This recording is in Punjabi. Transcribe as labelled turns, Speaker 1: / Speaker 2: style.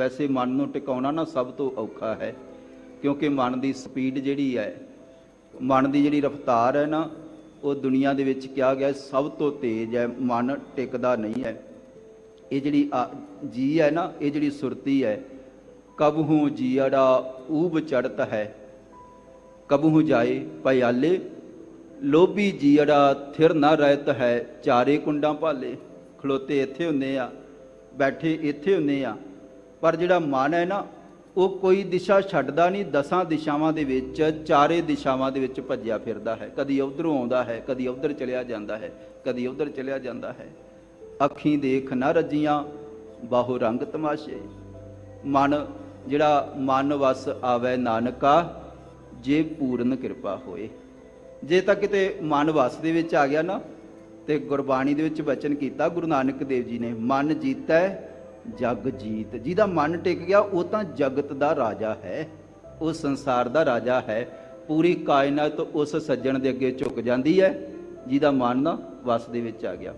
Speaker 1: ਵੈਸੇ ਮਨ ਨੂੰ ਟਿਕਾਉਣਾ ਨਾ ਸਭ ਤੋਂ ਔਖਾ ਹੈ, ਕਿਉਂਕਿ ਮਨ ਦੀ ਸਪੀਡ ਜਿਹੜੀ ਹੈ, ਮਨ ਦੀ ਜਿਹੜੀ ਰਫ਼ਤਾਰ ਹੈ ਨਾ, ਉਹ ਦੁਨੀਆ ਦੇ ਵਿੱਚ ਕਿਹਾ ਗਿਆ ਸਭ ਤੋਂ ਤੇਜ਼ ਹੈ, ਮਨ ਟਿਕਦਾ ਨਹੀਂ ਹੈ। ਇਹ ਜਿਹੜੀ ਆ- ਜੀ ਹੈ ਨਾ, ਇਹ ਜਿਹੜੀ ਸੁਰਤੀ ਹੈ ਕਬਹੂ ਜੀੜਾ ਊਬ ਚੜਤ ਹੈ। ਕਬਹੂ ਜਾਏ ਪਿਆਲੇ ਲੋਭੀ ਜੀੜਾ ਥਿਰ ਨਾ ਰਹਿਤ ਹੈ, ਚਾਰੇ ਕੁੰਡਾਂ ਭਾਲੇ, ਖਲੋਤੇ ਇੱਥੇ ਹੁੰਦੇ ਆ, ਬੈਠੇ ਇੱਥੇ ਹੁੰਦੇ ਆ। ਪਰ ਜਿਹੜਾ ਮਨ ਹੈ ਨਾ, ਉਹ ਕੋਈ ਦਿਸ਼ਾ ਛੱਡਦਾ ਨਹੀਂ, ਦਸਾਂ ਦਿਸ਼ਾਵਾਂ ਦੇ ਵਿੱਚ, ਚਾਰੇ ਦਿਸ਼ਾਵਾਂ ਦੇ ਵਿੱਚ ਭੱਜਿਆ ਫਿਰਦਾ ਹੈ। ਕਦੀ ਉਧਰੋਂ ਆਉਂਦਾ ਹੈ, ਕਦੀ ਉਧਰ ਚਲਿਆ ਜਾਂਦਾ ਹੈ, ਕਦੀ ਉਧਰ ਚਲਿਆ ਜਾਂਦਾ ਹੈ। ਅੱਖੀਂ ਦੇਖ ਨਾ ਰੱਜੀਆਂ, ਬਾਹੋ ਰੰਗ ਤਮਾਸ਼ੇ। ਮਨ, ਜਿਹੜਾ ਮਨ ਵਸ ਆਵੇ ਨਾਨਕਾ, ਜੇ ਪੂਰਨ ਕਿਰਪਾ ਹੋਏ। ਜੇ ਤਾਂ ਕਿਤੇ ਮਨ ਵਸ ਦੇ ਵਿੱਚ ਆ ਗਿਆ ਨਾ, ਤੇ ਗੁਰਬਾਣੀ ਦੇ ਵਿੱਚ ਵਚਨ ਕੀਤਾ, ਗੁਰੂ ਨਾਨਕ ਦੇਵ ਜੀ ਨੇ, ਮਨ ਜੀਤੈ ਜਗ ਜੀਤ, ਜਿਹਦਾ ਮਨ ਟਿਕ ਗਿਆ, ਉਹ ਤਾਂ ਜਗਤ ਦਾ ਰਾਜਾ ਹੈ। ਉਹ ਸੰਸਾਰ ਦਾ ਰਾਜਾ ਹੈ। ਪੂਰੀ ਕਾਇਨਾਤ ਉਸ ਸੱਜਣ ਦੇ ਅੱਗੇ ਝੁਕ ਜਾਂਦੀ ਹੈ, ਜਿਹਦਾ ਮਨ ਨਾ ਵਸ ਦੇ ਵਿੱਚ ਆ ਗਿਆ।